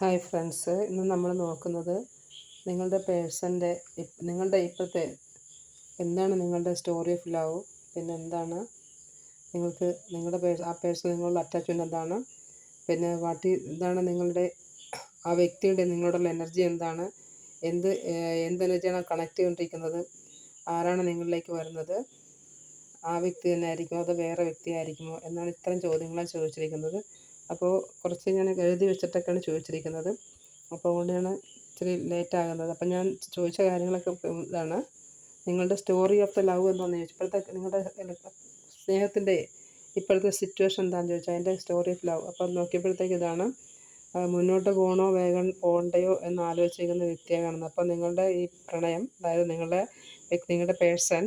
Hi friends ഇന്ന് നമ്മൾ നോക്കുന്നത് നിങ്ങളുടെ പേഴ്സന്റെ നിങ്ങളുടെ ഇപ്പോഴത്തെ എന്താണ് നിങ്ങളുടെ സ്റ്റോറി ഓഫ് ലവ് പിന്നെ എന്താണ് നിങ്ങൾക്ക് നിങ്ങളുടെ പേഴ്സ് ആ പേഴ്സൺ നിങ്ങളുടെ അറ്റാച്ച്മെന്റ് എന്താണ്? പിന്നെ വാട്ടി എന്താണ് നിങ്ങളുടെ ആ വ്യക്തിയുടെ നിങ്ങളോടുള്ള എനർജി എന്താണ്? എന്ത് എന്ത് എനർജിയാണ് കണക്ട് ചെയ്തുകൊണ്ടിരിക്കുന്നത്? ആരാണ് നിങ്ങളിലേക്ക് വരുന്നത്? ആ വ്യക്തി തന്നെ ആയിരിക്കുമോ? അതോ വേറെ വ്യക്തിയായിരിക്കുമോ എന്നാണ് ഇത്തരം ചോദ്യങ്ങളാണ് ചോദിച്ചിരിക്കുന്നത്. അപ്പോൾ കുറച്ച് ഞാൻ എഴുതി വെച്ചിട്ടൊക്കെയാണ് ചോദിച്ചിരിക്കുന്നത്. അപ്പോൾ അതുകൊണ്ടാണ് ഇച്ചിരി ലേറ്റ് ആകുന്നത്. അപ്പം ഞാൻ ചോദിച്ച കാര്യങ്ങളൊക്കെ ഇതാണ്. നിങ്ങളുടെ സ്റ്റോറി ഓഫ് ദ ലവ് എന്താണെന്ന് ചോദിച്ചു. ഇപ്പോഴത്തെ നിങ്ങളുടെ സ്നേഹത്തിന്റെ ഇപ്പോഴത്തെ സിറ്റുവേഷൻ എന്താണെന്ന് ചോദിച്ചാൽ അതിന്റെ സ്റ്റോറി ഓഫ് ലവ് അപ്പം നോക്കിയപ്പോഴത്തേക്ക് ഇതാണ്. മുന്നോട്ട് പോകണോ വേഗം പോകണ്ടയോ എന്ന് ആലോചിച്ചിരിക്കുന്ന വ്യക്തിയെ കാണുന്നത് അപ്പോൾ നിങ്ങളുടെ ഈ പ്രണയം അതായത് നിങ്ങളുടെ നിങ്ങളുടെ പേഴ്സൺ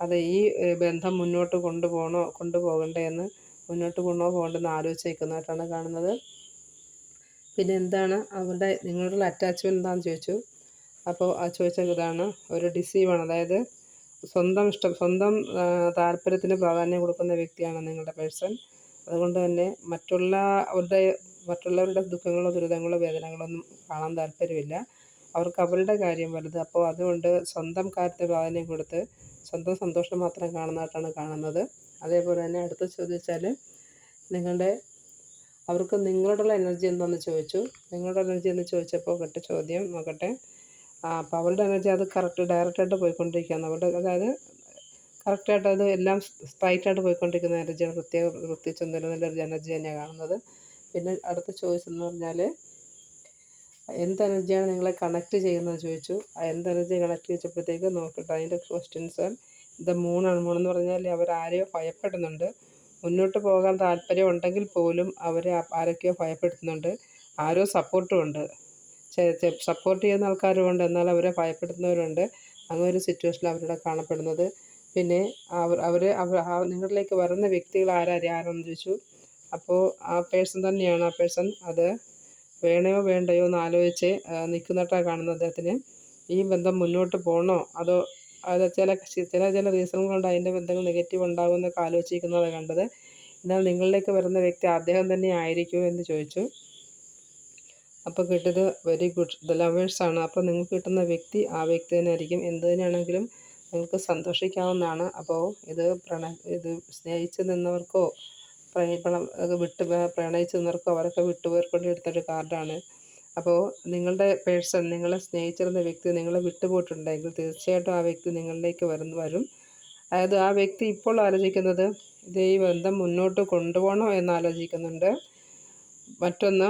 അത് ഈ ബന്ധം മുന്നോട്ട് കൊണ്ടുപോകണോ കൊണ്ടുപോകണ്ടേ എന്ന് മുന്നോട്ട് കൊണ്ടോ പോകണ്ടെന്ന് ആലോചിച്ചേക്കുന്നതായിട്ടാണ് കാണുന്നത്. പിന്നെ എന്താണ് അവരുടെ നിങ്ങളുടെ അറ്റാച്ച്മെന്റ് എന്താണെന്ന് ചോദിച്ചു. അപ്പോൾ ആ ചോദിച്ച ഇതാണ്. ഒരു ഡിസീവാണ് അതായത് സ്വന്തം ഇഷ്ടം സ്വന്തം താല്പര്യത്തിന് പ്രാധാന്യം കൊടുക്കുന്ന വ്യക്തിയാണ് നിങ്ങളുടെ പേഴ്സൺ അതുകൊണ്ട് തന്നെ മറ്റുള്ള അവരുടെ മറ്റുള്ളവരുടെ ദുഃഖങ്ങളോ ദുരിതങ്ങളോ വേദനകളോ ഒന്നും കാണാൻ താല്പര്യമില്ല. അവർക്ക് അവരുടെ കാര്യം വലുത്. അപ്പോൾ അതുകൊണ്ട് സ്വന്തം കാര്യത്തിന് പ്രാധാന്യം കൊടുത്ത് സ്വന്തം സന്തോഷം മാത്രം കാണുന്നതായിട്ടാണ് കാണുന്നത്. അതേപോലെ തന്നെ അടുത്ത് ചോദിച്ചാൽ നിങ്ങളുടെ അവർക്ക് നിങ്ങളോടുള്ള എനർജി എന്താണെന്ന് ചോദിച്ചു. നിങ്ങളുടെ എനർജി എന്ന് ചോദിച്ചപ്പോൾ കേട്ട ചോദ്യം നോക്കട്ടെ. അപ്പോൾ അവരുടെ എനർജി അത് കറക്റ്റ് ഡയറക്റ്റായിട്ട് പോയിക്കൊണ്ടിരിക്കുകയാണ്. അവരുടെ അതായത് കറക്റ്റായിട്ട് അത് എല്ലാം സ്ട്രൈറ്റായിട്ട് പോയിക്കൊണ്ടിരിക്കുന്ന എനർജിയാണ് പ്രത്യേക പ്രത്യേകിച്ച് നല്ലൊരു എനർജി തന്നെയാണ് കാണുന്നത്. പിന്നെ അടുത്ത ചോയ്സ് പറഞ്ഞാൽ എന്ത് എനർജിയാണ് നിങ്ങളെ കണക്റ്റ് ചെയ്യുന്നത് ചോദിച്ചു. ആ എന്ത് എനർജി കണക്ട് ചെയ്തപ്പോഴത്തേക്ക് നോക്കട്ടെ അതിന്റെ ക്വസ്റ്റ്യൻസ് ഇത് മൂന്നാണ് മൂന്നെന്ന് പറഞ്ഞാൽ അവർ ആരെയോ ഭയപ്പെടുന്നുണ്ട്. മുന്നോട്ട് പോകാൻ താല്പര്യം ഉണ്ടെങ്കിൽ പോലും അവരെ ആരൊക്കെയോ ഭയപ്പെടുത്തുന്നുണ്ട്. ആരോ സപ്പോർട്ടും ഉണ്ട് സപ്പോർട്ട് ചെയ്യുന്ന ആൾക്കാരും ഉണ്ട് എന്നാൽ അവരെ ഭയപ്പെടുത്തുന്നവരുണ്ട്. അങ്ങനെ ഒരു സിറ്റുവേഷനിൽ അവരുടെ കാണപ്പെടുന്നത്. പിന്നെ അവർ അവർ നിങ്ങളിലേക്ക് വരുന്ന വ്യക്തികൾ ആരാരെ? ആരാണെന്ന് ചോദിച്ചു. അപ്പോൾ ആ പേഴ്സൺ തന്നെയാണ്. ആ പേഴ്സൺ അത് വേണയോ വേണ്ടയോ എന്ന് ആലോചിച്ച് നിൽക്കുന്നതായിട്ടാണ് കാണുന്നത് അദ്ദേഹത്തിന്. ഈ ബന്ധം മുന്നോട്ട് പോകണോ? അതോ അത് ചില ചില ചില റീസൺ കൊണ്ട് അതിന്റെ ബന്ധങ്ങൾ നെഗറ്റീവ് ഉണ്ടാകുമെന്നൊക്കെ ആലോചിക്കുന്നതാണ് കണ്ടത്. എന്നാൽ നിങ്ങളിലേക്ക് വരുന്ന വ്യക്തി അദ്ദേഹം തന്നെ ആയിരിക്കും എന്ന് ചോദിച്ചു. അപ്പോൾ കിട്ടിയത് വെരി ഗുഡ് ദ ലവേഴ്സാണ് അപ്പോൾ നിങ്ങൾക്ക് കിട്ടുന്ന വ്യക്തി ആ വ്യക്തി തന്നെ ആയിരിക്കും. എന്ത് തന്നെയാണെങ്കിലും നിങ്ങൾക്ക് സന്തോഷിക്കാവുന്നതാണ്. അപ്പോൾ ഇത് പ്രണ ഇത് സ്നേഹിച്ച് നിന്നവർക്കോ പ്രണ വിട്ട് പ്രണയിച്ച് നിന്നവർക്കോ അവരൊക്കെ വിട്ടുപോയർക്കൊണ്ട് എടുത്തൊരു കാർഡാണ് അപ്പോൾ നിങ്ങളുടെ പേഴ്സൺ നിങ്ങളെ സ്നേഹിച്ചിരുന്ന വ്യക്തി നിങ്ങളെ വിട്ടുപോയിട്ടുണ്ടെങ്കിൽ തീർച്ചയായിട്ടും ആ വ്യക്തി നിങ്ങളിലേക്ക് വരുന്ന വരും. അതായത് ആ വ്യക്തി ഇപ്പോൾ ആലോചിക്കുന്നത് ഇത് ഈ ബന്ധം മുന്നോട്ട് കൊണ്ടുപോകണോ എന്ന് ആലോചിക്കുന്നുണ്ട്. മറ്റൊന്ന്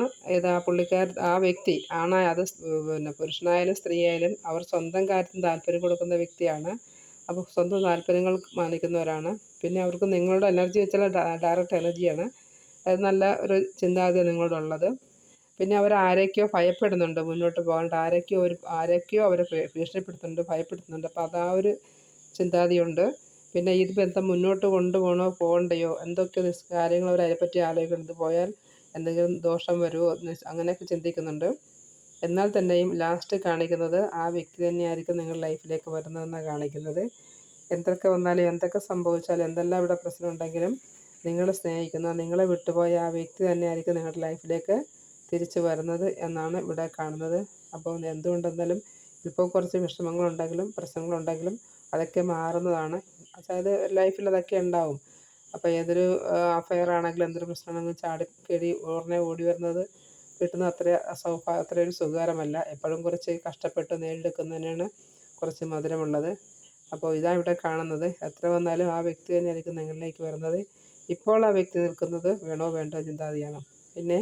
ആ പുള്ളിക്കാർ ആ വ്യക്തി ആണായ അത് പിന്നെ പുരുഷനായാലും സ്ത്രീയായാലും അവർ സ്വന്തം കാര്യത്തിന് താല്പര്യം കൊടുക്കുന്ന വ്യക്തിയാണ്. അപ്പോൾ സ്വന്തം താല്പര്യങ്ങൾ മാനിക്കുന്നവരാണ്. പിന്നെ അവർക്ക് നിങ്ങളുടെ എനർജി വെച്ചാൽ ഡയറക്റ്റ് എനർജിയാണ് അത് നല്ല ഒരു ചിന്താഗതി നിങ്ങളോടുള്ളത് പിന്നെ അവർ ആരൊക്കെയോ ഭയപ്പെടുന്നുണ്ട് മുന്നോട്ട് പോകാണ്ട്. ആരൊക്കെയോ ഒരു ആരൊക്കെയോ അവരെ ഭീഷണിപ്പെടുത്തുന്നുണ്ട് ഭയപ്പെടുത്തുന്നുണ്ട്. അപ്പോൾ അത് ഒരു ചിന്താഗതിയുണ്ട് പിന്നെ ഇത് ബന്ധം മുന്നോട്ട് കൊണ്ടുപോകണോ പോകണ്ടയോ എന്തൊക്കെ കാര്യങ്ങൾ അവർ അതിനെപ്പറ്റി ആലോചിക്കുന്നത് പോയാൽ എന്തെങ്കിലും ദോഷം വരുമോ അങ്ങനെയൊക്കെ ചിന്തിക്കുന്നുണ്ട്. എന്നാൽ തന്നെയും ലാസ്റ്റ് കാണിക്കുന്നത് ആ വ്യക്തി തന്നെയായിരിക്കും നിങ്ങളുടെ ലൈഫിലേക്ക് വരുന്നതെന്നാണ് കാണിക്കുന്നത്. എന്തൊക്കെ വന്നാലും എന്തൊക്കെ സംഭവിച്ചാലും എന്തെല്ലാം ഇവിടെ പ്രശ്നമുണ്ടെങ്കിലും നിങ്ങൾ സ്നേഹിക്കുന്ന നിങ്ങളെ വിട്ടുപോയ ആ വ്യക്തി തന്നെയായിരിക്കും നിങ്ങളുടെ ലൈഫിലേക്ക് തിരിച്ചു വരുന്നത് എന്നാണ് ഇവിടെ കാണുന്നത്. അപ്പോൾ എന്തുകൊണ്ടെന്നാലും ഇപ്പോൾ കുറച്ച് വിഷമങ്ങളുണ്ടെങ്കിലും പ്രശ്നങ്ങളുണ്ടെങ്കിലും അതൊക്കെ മാറുന്നതാണ്. അതായത് ലൈഫിൽ അതൊക്കെ ഉണ്ടാവും. അപ്പോൾ ഏതൊരു അഫയർ ആണെങ്കിലും എന്തൊരു പ്രശ്നമാണെങ്കിലും ചാടിക്കേടി ഉടനെ ഓടി വരുന്നത് കിട്ടുന്ന അത്ര സൗഭാ അത്ര ഒരു സുഖകരമല്ല. എപ്പോഴും കുറച്ച് കഷ്ടപ്പെട്ട് നേടിയെടുക്കുന്നതിനാണ് കുറച്ച് മധുരമുള്ളത്. അപ്പോൾ ഇതാണ് ഇവിടെ കാണുന്നത്. എത്ര വന്നാലും ആ വ്യക്തി തന്നെയായിരിക്കും നിങ്ങളിലേക്ക് വരുന്നത്. ഇപ്പോൾ ആ വ്യക്തി നിൽക്കുന്നത് വേണോ വേണ്ടോ ചിന്താതിയാണ് പിന്നെ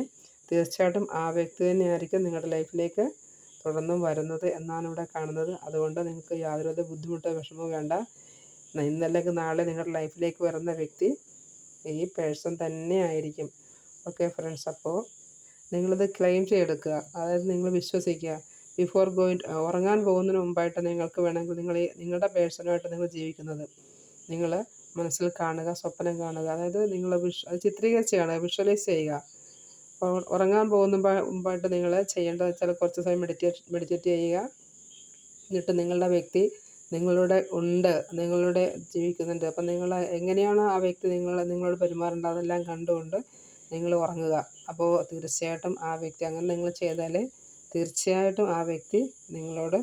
തീർച്ചയായിട്ടും ആ വ്യക്തി തന്നെയായിരിക്കും നിങ്ങളുടെ ലൈഫിലേക്ക് തുടർന്നും വരുന്നത് എന്നാണ് ഇവിടെ കാണുന്നത്. അതുകൊണ്ട് നിങ്ങൾക്ക് യാതൊരുവിധ ബുദ്ധിമുട്ടോ വിഷമമോ വേണ്ട. ഇന്നല്ലെങ്കിൽ നാളെ നിങ്ങളുടെ ലൈഫിലേക്ക് വരുന്ന വ്യക്തി ഈ പേഴ്സൺ തന്നെ ആയിരിക്കും. ഓക്കെ ഫ്രണ്ട്സ് അപ്പോൾ നിങ്ങളിത് ക്ലെയിം ചെയ്തെടുക്കുക. അതായത് നിങ്ങൾ വിശ്വസിക്കുക. ബിഫോർ ഗോയിങ് ഉറങ്ങാൻ പോകുന്നതിന് മുമ്പായിട്ട് നിങ്ങൾക്ക് വേണമെങ്കിൽ നിങ്ങൾ നിങ്ങളുടെ പേഴ്സണുമായിട്ട് നിങ്ങൾ ജീവിക്കുന്നത്. നിങ്ങൾ മനസ്സിൽ കാണുക സ്വപ്നം കാണുക. അതായത് നിങ്ങൾ വിഷ് അത് ചിത്രീകരിച്ച് കാണുക വിഷ്വലൈസ് ചെയ്യുക. ഉറങ്ങാൻ പോകുന്ന മുമ്പായിട്ട് നിങ്ങൾ ചെയ്യേണ്ടത് വെച്ചാൽ കുറച്ച് സമയം മെഡിറ്റേറ്റ് മെഡിറ്റേറ്റ് ചെയ്യുക. എന്നിട്ട് നിങ്ങളുടെ വ്യക്തി നിങ്ങളുടെ ഉണ്ട് നിങ്ങളുടെ ജീവിക്കുന്നുണ്ട്. അപ്പം നിങ്ങൾ എങ്ങനെയാണ് ആ വ്യക്തി നിങ്ങൾ നിങ്ങളോട് പെരുമാറേണ്ടത്? അതെല്ലാം കണ്ടുകൊണ്ട് നിങ്ങൾ ഉറങ്ങുക. അപ്പോൾ തീർച്ചയായിട്ടും ആ വ്യക്തി അങ്ങനെ നിങ്ങൾ ചെയ്താൽ തീർച്ചയായിട്ടും ആ വ്യക്തി നിങ്ങളോട്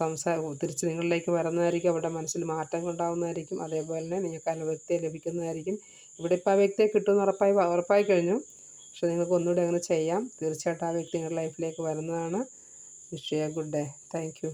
സംസാ തിരിച്ച് നിങ്ങളിലേക്ക് വരുന്നതായിരിക്കും. അവരുടെ മനസ്സിൽ മാറ്റങ്ങൾ ഉണ്ടാകുന്നതായിരിക്കും അതേപോലെ തന്നെ നിങ്ങൾക്ക് വ്യക്തിയെ ലഭിക്കുന്നതായിരിക്കും. ഇവിടെ ഇപ്പോൾ ആ വ്യക്തിയെ കിട്ടുമെന്ന് ഉറപ്പായി ഉറപ്പായി കഴിഞ്ഞു. പക്ഷേ നിങ്ങൾക്ക് ഒന്നുകൂടി അങ്ങനെ ചെയ്യാം. തീർച്ചയായിട്ടും ആ വ്യക്തി നിങ്ങളുടെ ലൈഫിലേക്ക് വരുന്നതാണ്. Wish you a good day thank you